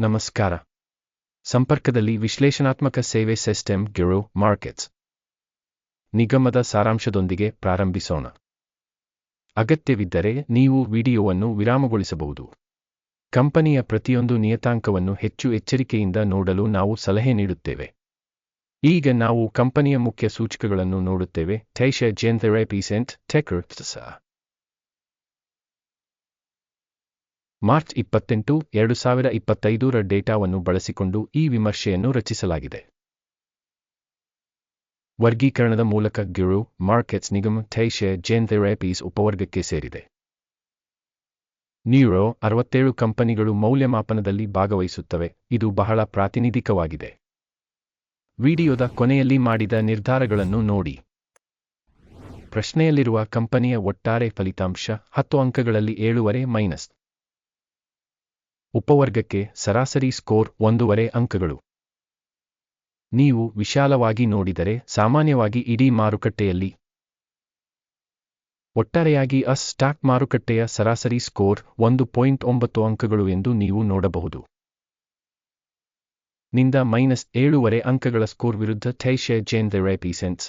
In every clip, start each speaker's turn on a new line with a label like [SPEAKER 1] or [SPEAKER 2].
[SPEAKER 1] ನಮಸ್ಕಾರ. ಸಂಪರ್ಕದಲ್ಲಿ ವಿಶ್ಲೇಷಣಾತ್ಮಕ ಸೇವೆ ಸಿಸ್ಟಮ್ ಗಿರು ಮಾರ್ಕೆಟ್ಸ್. ನಿಗಮದ ಸಾರಾಂಶದೊಂದಿಗೆ ಪ್ರಾರಂಭಿಸೋಣ. ಅಗತ್ಯವಿದ್ದರೆ ನೀವು ವಿಡಿಯೋವನ್ನು ವಿರಾಮಗೊಳಿಸಬಹುದು. ಕಂಪನಿಯ ಪ್ರತಿಯೊಂದು ನಿಯತಾಂಕವನ್ನು ಹೆಚ್ಚು ಎಚ್ಚರಿಕೆಯಿಂದ ನೋಡಲು ನಾವು ಸಲಹೆ ನೀಡುತ್ತೇವೆ. ಈಗ ನಾವು ಕಂಪನಿಯ ಮುಖ್ಯ ಸೂಚಕಗಳನ್ನು ನೋಡುತ್ತೇವೆ. ಥೈಶ ಪೀಸೆಂಟ್ ಟೆಕರ್ ಮಾರ್ಚ್ ಇಪ್ಪತ್ತೆಂಟು, ಎರಡು ಸಾವಿರ ಇಪ್ಪತ್ತೈದರ ಡೇಟಾವನ್ನು ಬಳಸಿಕೊಂಡು ಈ ವಿಮರ್ಶೆಯನ್ನು ರಚಿಸಲಾಗಿದೆ. ವರ್ಗೀಕರಣದ ಮೂಲಕ ಗಿರು ಮಾರ್ಕೆಟ್ಸ್ ನಿಗಮ ಥೈಶ ಜೇನ್ ಥೆರಪೀಸ್ ಉಪವರ್ಗಕ್ಕೆ ಸೇರಿದೆ. ನ್ಯೂರೋ ಅರವತ್ತೇಳು ಕಂಪನಿಗಳು ಮೌಲ್ಯಮಾಪನದಲ್ಲಿ ಭಾಗವಹಿಸುತ್ತವೆ, ಇದು ಬಹಳ ಪ್ರಾತಿನಿಧಿಕವಾಗಿದೆ. ವಿಡಿಯೋದ ಕೊನೆಯಲ್ಲಿ ಮಾಡಿದ ನಿರ್ಧಾರಗಳನ್ನು ನೋಡಿ. ಪ್ರಶ್ನೆಯಲ್ಲಿರುವ ಕಂಪನಿಯ ಒಟ್ಟಾರೆ ಫಲಿತಾಂಶ ಹತ್ತು ಅಂಕಗಳಲ್ಲಿ ಏಳುವರೆ ಮೈನಸ್. ಉಪವರ್ಗಕ್ಕೆ ಸರಾಸರಿ ಸ್ಕೋರ್ ಒಂದೂವರೆ ಅಂಕಗಳು. ನೀವು ವಿಶಾಲವಾಗಿ ನೋಡಿದರೆ ಸಾಮಾನ್ಯವಾಗಿ ಇಡೀ ಮಾರುಕಟ್ಟೆಯಲ್ಲಿ ಒಟ್ಟಾರೆಯಾಗಿ ಅಸ್ ಸ್ಟಾಕ್ ಮಾರುಕಟ್ಟೆಯ ಸರಾಸರಿ ಸ್ಕೋರ್ ಒಂದು ಪಾಯಿಂಟ್ ಒಂಬತ್ತು ಅಂಕಗಳು ಎಂದು ನೀವು ನೋಡಬಹುದು. ನಿಂದ ಮೈನಸ್ ಏಳೂವರೆ ಅಂಕಗಳ ಸ್ಕೋರ್ ವಿರುದ್ಧ ಥೈಶೆ ಜೇನ್ ರೆಪಿಸೆನ್ಸ್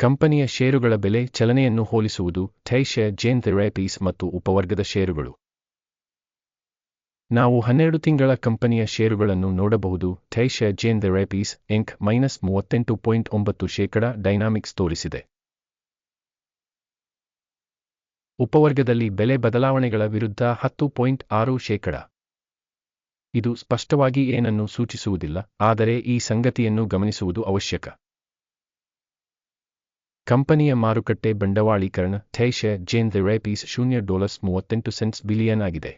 [SPEAKER 1] ಕಂಪನಿಯ ಷೇರುಗಳ ಬೆಲೆ ಚಲನೆಯನ್ನು ಹೋಲಿಸುವುದು ಥೈಶೆ ಜೇನ್ ಥೆರಪೀಸ್ ಮತ್ತು ಉಪವರ್ಗದ ಷೇರುಗಳು. ನಾವು ಹನ್ನೆರಡು ತಿಂಗಳ ಕಂಪನಿಯ ಷೇರುಗಳನ್ನು ನೋಡಬಹುದು. Taysha gene therapies Inc minus ಮೂವತ್ತೆಂಟು ಪಾಯಿಂಟ್ ಒಂಬತ್ತು ಶೇಕಡ ಡೈನಾಮಿಕ್ಸ್ ತೋರಿಸಿದೆ. ಉಪವರ್ಗದಲ್ಲಿ ಬೆಲೆ ಬದಲಾವಣೆಗಳ ವಿರುದ್ಧ ಹತ್ತು ಪಾಯಿಂಟ್ ಆರು ಶೇಕಡ. ಇದು ಸ್ಪಷ್ಟವಾಗಿ ಏನನ್ನು ಸೂಚಿಸುವುದಿಲ್ಲ, ಆದರೆ ಈ ಸಂಗತಿಯನ್ನು ಗಮನಿಸುವುದು ಅವಶ್ಯಕ. ಕಂಪನಿಯ ಮಾರುಕಟ್ಟೆ ಬಂಡವಾಳೀಕರಣ ಥೈಶ ಜೇನ್ ಥೆರಪೀಸ್ ಶೂನ್ಯ ಡಾಲರ್ಸ್ ಮೂವತ್ತೆಂಟು ಸೆಂಟ್ಸ್ ಬಿಲಿಯನ್ ಆಗಿದೆ.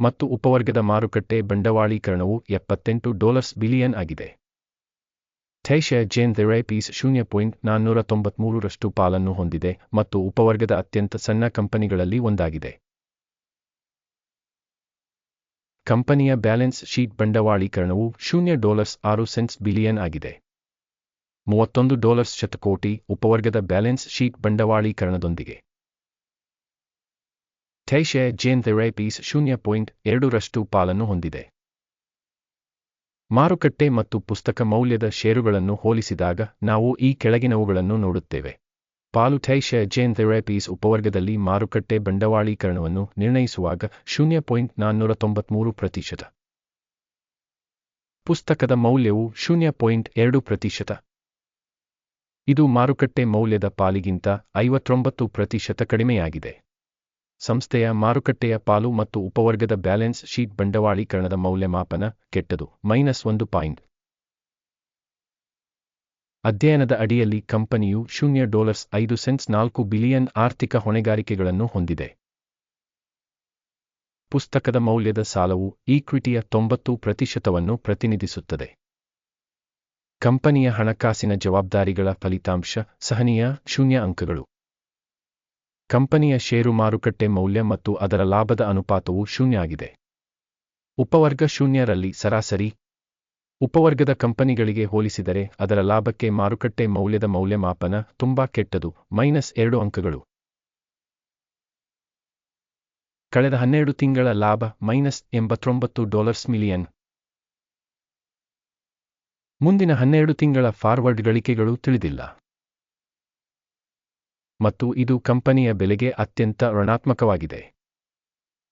[SPEAKER 1] ಮತ್ತು ಉಪವರ್ಗದ ಮಾರುಕಟ್ಟೆ ಬಂಡವಾಳೀಕರಣವು ಎಪ್ಪತ್ತೆಂಟು ಡಾಲರ್ಸ್ ಬಿಲಿಯನ್ ಆಗಿದೆ. ಥೈಷ ಜೇನ್ ಥೆರಪೀಸ್ ಶೂನ್ಯ ಪಾಯಿಂಟ್ ನಾನ್ನೂರ ತೊಂಬತ್ಮೂರರಷ್ಟು ಪಾಲನ್ನು ಹೊಂದಿದೆ ಮತ್ತು ಉಪವರ್ಗದ ಅತ್ಯಂತ ಸಣ್ಣ ಕಂಪನಿಗಳಲ್ಲಿ ಒಂದಾಗಿದೆ. ಕಂಪನಿಯ ಬ್ಯಾಲೆನ್ಸ್ ಶೀಟ್ ಬಂಡವಾಳೀಕರಣವು ಶೂನ್ಯ ಡಾಲರ್ಸ್ ಆರು ಸೆಂಟ್ಸ್ ಬಿಲಿಯನ್ ಆಗಿದೆ. ಮೂವತ್ತೊಂದು ಡಾಲರ್ಸ್ ಶತಕೋಟಿ ಉಪವರ್ಗದ ಬ್ಯಾಲೆನ್ಸ್ ಶೀಟ್ ಬಂಡವಾಳೀಕರಣದೊಂದಿಗೆ. ಥೈಶೆ ಜೇನ್ ಥೆರಪೀಸ್ ಶೂನ್ಯ ಪಾಯಿಂಟ್ ಎರಡರಷ್ಟು ಪಾಲನ್ನು ಹೊಂದಿದೆ. ಮಾರುಕಟ್ಟೆ ಮತ್ತು ಪುಸ್ತಕ ಮೌಲ್ಯದ ಷೇರುಗಳನ್ನು ಹೋಲಿಸಿದಾಗ ನಾವು ಈ ಕೆಳಗಿನವುಗಳನ್ನು ನೋಡುತ್ತೇವೆ. ಪಾಲು ಥೈಷೆ ಜೇನ್ ಥೆರಪೀಸ್ ಉಪವರ್ಗದಲ್ಲಿ ಮಾರುಕಟ್ಟೆ ಬಂಡವಾಳೀಕರಣವನ್ನು ನಿರ್ಣಯಿಸುವಾಗ ಶೂನ್ಯ ಪಾಯಿಂಟ್ ನಾನ್ನೂರ ತೊಂಬತ್ಮೂರು ಪ್ರತಿಶತ. ಪುಸ್ತಕದ ಮೌಲ್ಯವು ಶೂನ್ಯ ಪಾಯಿಂಟ್ ಎರಡು ಪ್ರತಿಶತ. ಇದು ಮಾರುಕಟ್ಟೆ ಮೌಲ್ಯದ ಪಾಲಿಗಿಂತ ಐವತ್ತೊಂಬತ್ತು ಪ್ರತಿಶತ ಕಡಿಮೆಯಾಗಿದೆ. ಸಂಸ್ಥೆಯ ಮಾರುಕಟ್ಟೆಯ ಪಾಲು ಮತ್ತು ಉಪವರ್ಗದ ಬ್ಯಾಲೆನ್ಸ್ ಶೀಟ್ ಬಂಡವಾಳೀಕರಣದ ಮೌಲ್ಯಮಾಪನ ಕೆಟ್ಟದು. ಮೈನಸ್ ಒಂದು ಪಾಯಿಂಟ್. ಅಧ್ಯಯನದ ಅಡಿಯಲ್ಲಿ ಕಂಪನಿಯು ಶೂನ್ಯ ಡಾಲರ್ಸ್ ಐದು ಸೆಂಟ್ಸ್ ನಾಲ್ಕು ಬಿಲಿಯನ್ ಆರ್ಥಿಕ ಹೊಣೆಗಾರಿಕೆಗಳನ್ನು ಹೊಂದಿದೆ. ಪುಸ್ತಕದ ಮೌಲ್ಯದ ಸಾಲವು ಈಕ್ವಿಟಿಯ ತೊಂಬತ್ತು ಪ್ರತಿಶತವನ್ನು ಪ್ರತಿನಿಧಿಸುತ್ತದೆ. ಕಂಪನಿಯ ಹಣಕಾಸಿನ ಜವಾಬ್ದಾರಿಗಳ ಫಲಿತಾಂಶ ಸಹನೀಯ ಶೂನ್ಯ ಅಂಕಗಳು. ಕಂಪನಿಯ ಷೇರು ಮಾರುಕಟ್ಟೆ ಮೌಲ್ಯ ಮತ್ತು ಅದರ ಲಾಭದ ಅನುಪಾತವು ಶೂನ್ಯ ಆಗಿದೆ ಉಪವರ್ಗ ಶೂನ್ಯರಲ್ಲಿ ಸರಾಸರಿ ಉಪವರ್ಗದ ಕಂಪನಿಗಳಿಗೆ ಹೋಲಿಸಿದರೆ ಅದರ ಲಾಭಕ್ಕೆ ಮಾರುಕಟ್ಟೆ ಮೌಲ್ಯದ ಮೌಲ್ಯಮಾಪನ ತುಂಬಾ ಕೆಟ್ಟದು, ಮೈನಸ್ ಎರಡು ಅಂಕಗಳು. ಕಳೆದ ಹನ್ನೆರಡು ತಿಂಗಳ ಲಾಭ, ಮೈನಸ್ ಎಂಬತ್ತೊಂಬತ್ತು ಡಾಲರ್ಸ್ ಮಿಲಿಯನ್. ಮುಂದಿನ ಹನ್ನೆರಡು ತಿಂಗಳ ಫಾರ್ವರ್ಡ್ ಗಳಿಕೆಗಳು ತಿಳಿದಿಲ್ಲ. ಮತ್ತು ಇದು ಕಂಪನಿಯ ಬೆಲೆಗೆ ಅತ್ಯಂತ ಋಣಾತ್ಮಕವಾಗಿದೆ.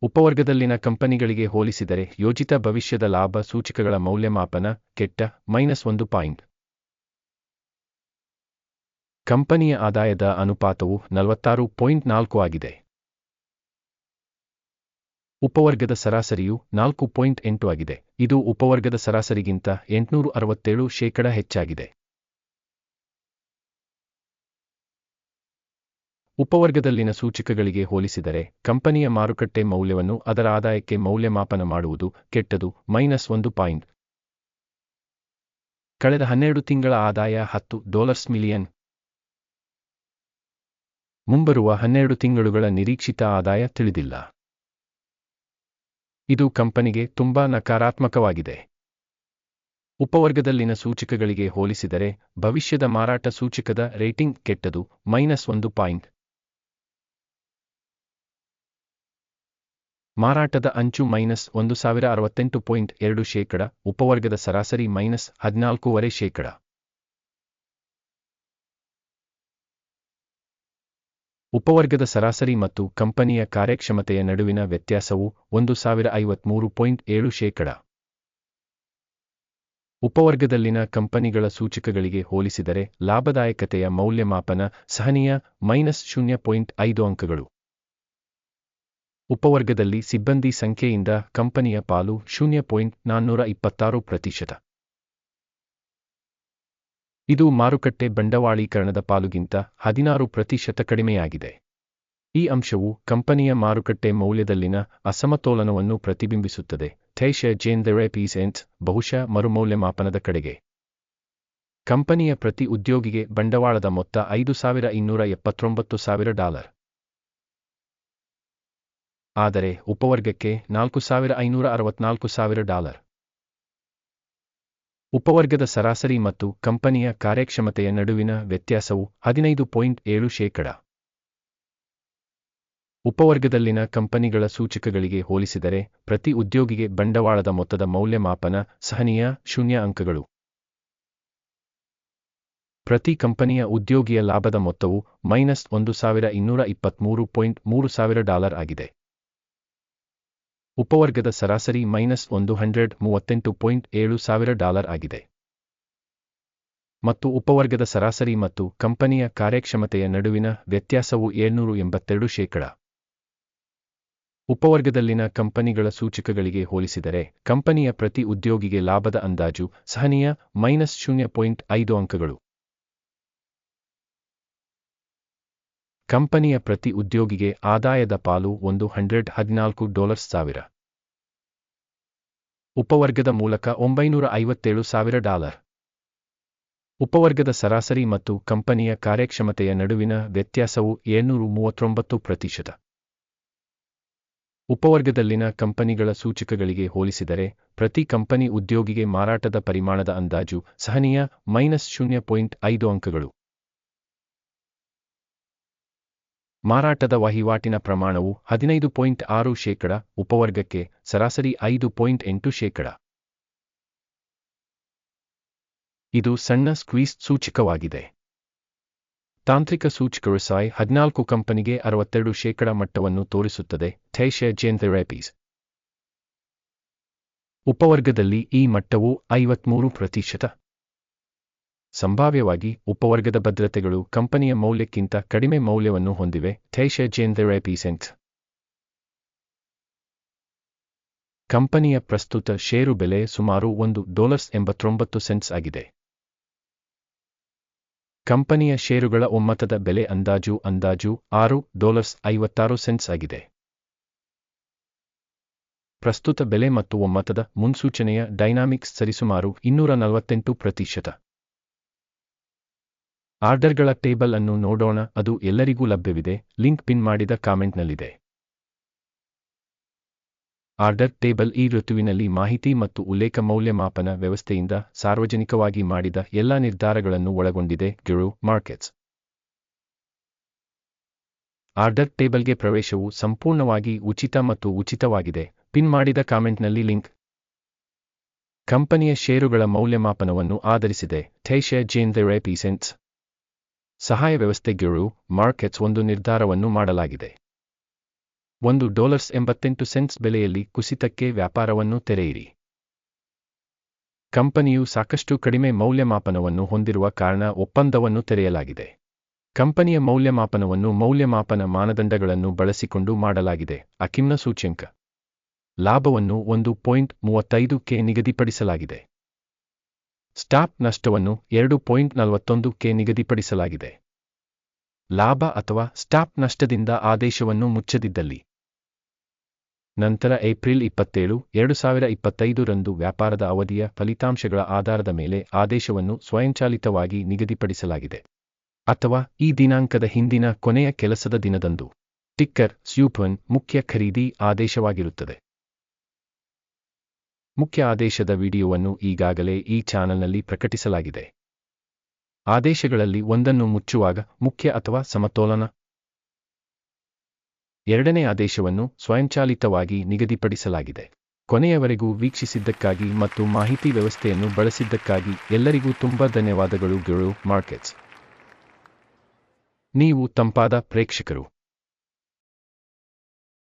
[SPEAKER 1] ಉಪವರ್ಗದಲ್ಲಿನ ಕಂಪನಿಗಳಿಗೆ ಹೋಲಿಸಿದರೆ ಯೋಜಿತ ಭವಿಷ್ಯದ ಲಾಭ ಸೂಚಿಕಗಳ ಮೌಲ್ಯಮಾಪನ ಕೆಟ್ಟ ಮೈನಸ್ ಒಂದು ಪಾಯಿಂಟ್. ಕಂಪನಿಯ ಆದಾಯದ ಅನುಪಾತವು ನಲವತ್ತಾರು ಪಾಯಿಂಟ್ ನಾಲ್ಕು ಆಗಿದೆ. ಉಪವರ್ಗದ ಸರಾಸರಿಯು ನಾಲ್ಕು ಪಾಯಿಂಟ್ ಎಂಟು ಆಗಿದೆ. ಇದು ಉಪವರ್ಗದ ಸರಾಸರಿಗಿಂತ ಎಂಟುನೂರು ಅರವತ್ತೇಳು ಶೇಕಡ ಹೆಚ್ಚಾಗಿದೆ. ಉಪವರ್ಗದಲ್ಲಿನ ಸೂಚಕಗಳಿಗೆ ಹೋಲಿಸಿದರೆ, ಕಂಪನಿಯ ಮಾರುಕಟ್ಟೆ ಮೌಲ್ಯವನ್ನು ಅದರ ಆದಾಯಕ್ಕೆ ಮೌಲ್ಯಮಾಪನ ಮಾಡುವುದು ಕೆಟ್ಟದು, ಮೈನಸ್ ಒಂದು ಪಾಯಿಂಟ್. ಕಳೆದ ಹನ್ನೆರಡು ತಿಂಗಳ ಆದಾಯ ಹತ್ತು ಡಾಲರ್ಸ್ ಮಿಲಿಯನ್. ಮುಂಬರುವ ಹನ್ನೆರಡು ತಿಂಗಳುಗಳ ನಿರೀಕ್ಷಿತ ಆದಾಯ ತಿಳಿದಿಲ್ಲ. ಇದು ಕಂಪನಿಗೆ ತುಂಬಾ ನಕಾರಾತ್ಮಕವಾಗಿದೆ. ಉಪವರ್ಗದಲ್ಲಿನ ಸೂಚಕಗಳಿಗೆ ಹೋಲಿಸಿದರೆ, ಭವಿಷ್ಯದ ಮಾರಾಟ ಸೂಚಕದ ರೇಟಿಂಗ್ ಕೆಟ್ಟದು, ಮೈನಸ್ ಒಂದು ಪಾಯಿಂಟ್. ಮಾರಾಟದ ಅಂಚು ಮೈನಸ್ ಒಂದು ಸಾವಿರ ಅರವತ್ತೆಂಟು ಪಾಯಿಂಟ್ ಎರಡು ಶೇಕಡ, ಉಪವರ್ಗದ ಸರಾಸರಿ ಮೈನಸ್ ಹದಿನಾಲ್ಕೂವರೆ ಶೇಕಡ. ಉಪವರ್ಗದ ಸರಾಸರಿ ಮತ್ತು ಕಂಪನಿಯ ಕಾರ್ಯಕ್ಷಮತೆಯ ನಡುವಿನ ವ್ಯತ್ಯಾಸವು ಒಂದು ಸಾವಿರ ಐವತ್ಮೂರು ಪಾಯಿಂಟ್ ಏಳು ಶೇಕಡ. ಉಪವರ್ಗದಲ್ಲಿನ ಕಂಪನಿಗಳ ಸೂಚಕಗಳಿಗೆ ಹೋಲಿಸಿದರೆ ಲಾಭದಾಯಕತೆಯ ಮೌಲ್ಯಮಾಪನ ಸಹನೀಯ ಮೈನಸ್ ಶೂನ್ಯ ಪಾಯಿಂಟ್ ಐದು ಅಂಕಗಳು. ಉಪವರ್ಗದಲ್ಲಿ ಸಿಬ್ಬಂದಿ ಸಂಖ್ಯೆಯಿಂದ ಕಂಪನಿಯ ಪಾಲು ಶೂನ್ಯ ಪಾಯಿಂಟ್ ನಾನ್ನೂರ ಇಪ್ಪತ್ತಾರು ಪ್ರತಿಶತ. ಇದು ಮಾರುಕಟ್ಟೆ ಬಂಡವಾಳೀಕರಣದ ಪಾಲುಗಿಂತ ಹದಿನಾರು ಪ್ರತಿಶತ ಕಡಿಮೆಯಾಗಿದೆ. ಈ ಅಂಶವು ಕಂಪನಿಯ ಮಾರುಕಟ್ಟೆ ಮೌಲ್ಯದಲ್ಲಿನ ಅಸಮತೋಲನವನ್ನು ಪ್ರತಿಬಿಂಬಿಸುತ್ತದೆ. ಥೈಶ ಜೇನ್ ಪೀಸೆಂಟ್ ಬಹುಶಃ ಮರುಮೌಲ್ಯಮಾಪನದ ಕಡೆಗೆ. ಕಂಪನಿಯ ಪ್ರತಿ ಉದ್ಯೋಗಿಗೆ ಬಂಡವಾಳದ ಮೊತ್ತ ಐದು ಸಾವಿರ ಇನ್ನೂರ ಎಪ್ಪತ್ತೊಂಬತ್ತು ಸಾವಿರ ಡಾಲರ್. ಆದರೆ ಉಪವರ್ಗಕ್ಕೆ ನಾಲ್ಕು ಸಾವಿರ ಐನೂರ ಅರವತ್ನಾಲ್ಕು ಸಾವಿರ ಡಾಲರ್. ಉಪವರ್ಗದ ಸರಾಸರಿ ಮತ್ತು ಕಂಪನಿಯ ಕಾರ್ಯಕ್ಷಮತೆಯ ನಡುವಿನ ವ್ಯತ್ಯಾಸವು ಹದಿನೈದು ಪಾಯಿಂಟ್ ಏಳು ಶೇಕಡ. ಉಪವರ್ಗದಲ್ಲಿನ ಕಂಪನಿಗಳ ಸೂಚಕಗಳಿಗೆ ಹೋಲಿಸಿದರೆ ಪ್ರತಿ ಉದ್ಯೋಗಿಗೆ ಬಂಡವಾಳದ ಮೊತ್ತದ ಮೌಲ್ಯಮಾಪನ ಸಹನೀಯ ಶೂನ್ಯ ಅಂಕಗಳು. ಪ್ರತಿ ಕಂಪನಿಯ ಉದ್ಯೋಗಿಯ ಲಾಭದ ಮೊತ್ತವು ಮೈನಸ್ ಒಂದು ಸಾವಿರ ಇನ್ನೂರ ಇಪ್ಪತ್ಮೂರು ಪಾಯಿಂಟ್ ಮೂರು ಸಾವಿರ ಡಾಲರ್ ಆಗಿದೆ. ಉಪವರ್ಗದ ಸರಾಸರಿ ಮೈನಸ್ ಒಂದು ಹಂಡ್ರೆಡ್ ಮೂವತ್ತೆಂಟು ಪಾಯಿಂಟ್ ಏಳು ಸಾವಿರ ಡಾಲರ್ ಆಗಿದೆ. ಮತ್ತು ಉಪವರ್ಗದ ಸರಾಸರಿ ಮತ್ತು ಕಂಪನಿಯ ಕಾರ್ಯಕ್ಷಮತೆಯ ನಡುವಿನ ವ್ಯತ್ಯಾಸವು ಏಳ್ನೂರು ಎಂಬತ್ತೆರಡು ಶೇಕಡ. ಉಪವರ್ಗದಲ್ಲಿನ ಕಂಪನಿಗಳ ಸೂಚಕಗಳಿಗೆ ಹೋಲಿಸಿದರೆ ಕಂಪನಿಯ ಪ್ರತಿ ಉದ್ಯೋಗಿಗೆ ಲಾಭದ ಅಂದಾಜು ಸಹನೀಯ ಮೈನಸ್ ಐದು ಅಂಕಗಳು. ಕಂಪನಿಯ ಪ್ರತಿ ಉದ್ಯೋಗಿಗೆ ಆದಾಯದ ಪಾಲು ಒಂದು ಹಂಡ್ರೆಡ್ ಹದಿನಾಲ್ಕು ಡಾಲರ್ಸ್ ಸಾವಿರ. ಉಪವರ್ಗದ ಮೂಲಕ ಒಂಬೈನೂರ ಐವತ್ತೇಳು ಸಾವಿರ ಡಾಲರ್. ಉಪವರ್ಗದ ಸರಾಸರಿ ಮತ್ತು ಕಂಪನಿಯ ಕಾರ್ಯಕ್ಷಮತೆಯ ನಡುವಿನ ವ್ಯತ್ಯಾಸವು ಏಳ್ನೂರು ಮೂವತ್ತೊಂಬತ್ತು ಪ್ರತಿಶತ. ಉಪವರ್ಗದಲ್ಲಿನ ಕಂಪನಿಗಳ ಸೂಚಕಗಳಿಗೆ ಹೋಲಿಸಿದರೆ, ಪ್ರತಿ ಕಂಪನಿ ಉದ್ಯೋಗಿಗೆ ಮಾರಾಟದ ಪರಿಮಾಣದ ಅಂದಾಜು ಸಹನೀಯ ಮೈನಸ್ ಶೂನ್ಯ ಪಾಯಿಂಟ್ ಐದು ಅಂಕಗಳು. ಮಾರಾಟದ ವಹಿವಾಟಿನ ಪ್ರಮಾಣವು ಹದಿನೈದು ಪಾಯಿಂಟ್ ಆರು ಶೇಕಡ, ಉಪವರ್ಗಕ್ಕೆ ಸರಾಸರಿ ಐದು ಪಾಯಿಂಟ್ ಎಂಟು ಶೇಕಡ. ಇದು ಸಣ್ಣ ಸ್ಕ್ವೀಸ್ ಸೂಚಕವಾಗಿದೆ. ತಾಂತ್ರಿಕ ಸೂಚಕರು ಸಾಯ್ ಹದಿನಾಲ್ಕು ಕಂಪನಿಗೆ ಅರವತ್ತೆರಡು ಶೇಕಡ ಮಟ್ಟವನ್ನು ತೋರಿಸುತ್ತದೆ ಥೈಶ ಜೇನ್ಥೆರಪೀಸ್ ಉಪವರ್ಗದಲ್ಲಿ ಈ ಮಟ್ಟವು ಐವತ್ಮೂರು ಪ್ರತಿಶತ. ಸಂಭಾವ್ಯವಾಗಿ ಉಪವರ್ಗದ ಭದ್ರತೆಗಳು ಕಂಪನಿಯ ಮೌಲ್ಯಕ್ಕಿಂತ ಕಡಿಮೆ ಮೌಲ್ಯವನ್ನು ಹೊಂದಿವೆ. ಥೈಶ ಪೀಸೆಂಟ್ ಕಂಪನಿಯ ಪ್ರಸ್ತುತ ಷೇರು ಬೆಲೆ ಸುಮಾರು ಒಂದು ಡಾಲರ್ಸ್ ಎಂಬತ್ತೊಂಬತ್ತು ಸೆಂಟ್ಸ್ ಆಗಿದೆ. ಕಂಪನಿಯ ಷೇರುಗಳ ಒಮ್ಮತದ ಬೆಲೆ ಅಂದಾಜು ಅಂದಾಜು ಆರು ಡಾಲರ್ಸ್ ಐವತ್ತಾರು ಸೆಂಟ್ಸ್ ಆಗಿದೆ. ಪ್ರಸ್ತುತ ಬೆಲೆ ಮತ್ತು ಒಮ್ಮತದ ಮುನ್ಸೂಚನೆಯ ಡೈನಾಮಿಕ್ಸ್ ಸರಿಸುಮಾರು ಇನ್ನೂರ ನಲವತ್ತೆಂಟು ಪ್ರತಿಶತ. ಆರ್ಡರ್ಗಳ ಟೇಬಲ್ ಅನ್ನು ನೋಡೋಣ, ಅದು ಎಲ್ಲರಿಗೂ ಲಭ್ಯವಿದೆ, ಲಿಂಕ್ ಪಿನ್ ಮಾಡಿದ ಕಾಮೆಂಟ್ನಲ್ಲಿದೆ. ಆರ್ಡರ್ ಟೇಬಲ್ ಈ ಋತುವಿನಲ್ಲಿ ಮಾಹಿತಿ ಮತ್ತು ಉಲ್ಲೇಖ ಮೌಲ್ಯಮಾಪನ ವ್ಯವಸ್ಥೆಯಿಂದ ಸಾರ್ವಜನಿಕವಾಗಿ ಮಾಡಿದ ಎಲ್ಲಾ ನಿರ್ಧಾರಗಳನ್ನು ಒಳಗೊಂಡಿದೆ ಗಿರು ಮಾರ್ಕೆಟ್ಸ್. ಆರ್ಡರ್ ಟೇಬಲ್ಗೆ ಪ್ರವೇಶವು ಸಂಪೂರ್ಣವಾಗಿ ಉಚಿತ ಮತ್ತು ಉಚಿತವಾಗಿದೆ, ಪಿನ್ ಮಾಡಿದ ಕಾಮೆಂಟ್ನಲ್ಲಿ ಲಿಂಕ್. ಕಂಪನಿಯ ಷೇರುಗಳ ಮೌಲ್ಯಮಾಪನವನ್ನು ಆಧರಿಸಿದೆ ಥೇಷ ಜೇನ್ ದ ಪೀಸೆಂಟ್ಸ್ ಸಹಾಯ ವ್ಯವಸ್ಥೆ ಗಿರು, ಮಾರ್ಕೆಟ್ಸ್ ಒಂದು ನಿರ್ಧಾರವನ್ನು ಮಾಡಲಾಗಿದೆ. ಒಂದು ಡಾಲರ್ಸ್ ಎಂಬತ್ತೆಂಟು ಸೆಂಟ್ಸ್ ಬೆಲೆಯಲ್ಲಿ ಕುಸಿತಕ್ಕೆ ವ್ಯಾಪಾರವನ್ನು ತೆರೆಯಿರಿ. ಕಂಪನಿಯು ಸಾಕಷ್ಟು ಕಡಿಮೆ ಮೌಲ್ಯಮಾಪನವನ್ನು ಹೊಂದಿರುವ ಕಾರಣ ಒಪ್ಪಂದವನ್ನು ತೆರೆಯಲಾಗಿದೆ. ಕಂಪನಿಯ ಮೌಲ್ಯಮಾಪನವನ್ನು ಮೌಲ್ಯಮಾಪನ ಮಾನದಂಡಗಳನ್ನು ಬಳಸಿಕೊಂಡು ಮಾಡಲಾಗಿದೆ, ಅಕಿಮ್ನ ಸೂಚ್ಯಂಕ. ಲಾಭವನ್ನು ಒಂದು ಪಾಯಿಂಟ್ ಮೂವತ್ತೈದು ಕೆ ನಿಗದಿಪಡಿಸಲಾಗಿದೆ. ಸ್ಟಾಪ್ ನಷ್ಟವನ್ನು ಎರಡು ಪಾಯಿಂಟ್ ನಲವತ್ತೊಂದು ಕೆ ನಿಗದಿಪಡಿಸಲಾಗಿದೆ. ಲಾಭ ಅಥವಾ ಸ್ಟಾಪ್ ನಷ್ಟದಿಂದ ಆದೇಶವನ್ನು ಮುಚ್ಚದಿದ್ದಲ್ಲಿ. ನಂತರ ಏಪ್ರಿಲ್ ಇಪ್ಪತ್ತೇಳು, ಎರಡು ಸಾವಿರ ಇಪ್ಪತ್ತೈದು ರಂದು ವ್ಯಾಪಾರದ ಅವಧಿಯ ಫಲಿತಾಂಶಗಳ ಆಧಾರದ ಮೇಲೆ ಆದೇಶವನ್ನು ಸ್ವಯಂಚಾಲಿತವಾಗಿ ನಿಗದಿಪಡಿಸಲಾಗಿದೆ. ಅಥವಾ ಈ ದಿನಾಂಕದ ಹಿಂದಿನ ಕೊನೆಯ ಕೆಲಸದ ದಿನದಂದು. ಟಿಕ್ಕರ್ ಸ್ಯೂಪನ್ ಮುಖ್ಯ ಖರೀದಿ ಆದೇಶವಾಗಿರುತ್ತದೆ. ಮುಖ್ಯ ಆದೇಶದ ವಿಡಿಯೋವನ್ನು ಈಗಾಗಲೇ ಈ ಚಾನಲ್ನಲ್ಲಿ ಪ್ರಕಟಿಸಲಾಗಿದೆ. ಆದೇಶಗಳಲ್ಲಿ ಒಂದನ್ನು ಮುಚ್ಚುವಾಗ ಮುಖ್ಯ ಅಥವಾ ಸಮತೋಲನ. ಎರಡನೇ ಆದೇಶವನ್ನು ಸ್ವಯಂಚಾಲಿತವಾಗಿ ನಿಗದಿಪಡಿಸಲಾಗಿದೆ. ಕೊನೆಯವರೆಗೂ ವೀಕ್ಷಿಸಿದ್ದಕ್ಕಾಗಿ ಮತ್ತು ಮಾಹಿತಿ ವ್ಯವಸ್ಥೆಯನ್ನು ಬಳಸಿದ್ದಕ್ಕಾಗಿ ಎಲ್ಲರಿಗೂ ತುಂಬಾ ಧನ್ಯವಾದಗಳು ಗೆಳು ಮಾರ್ಕೆಟ್ಸ್ ನೀವು ತಂಪಾದ ಪ್ರೇಕ್ಷಕರು.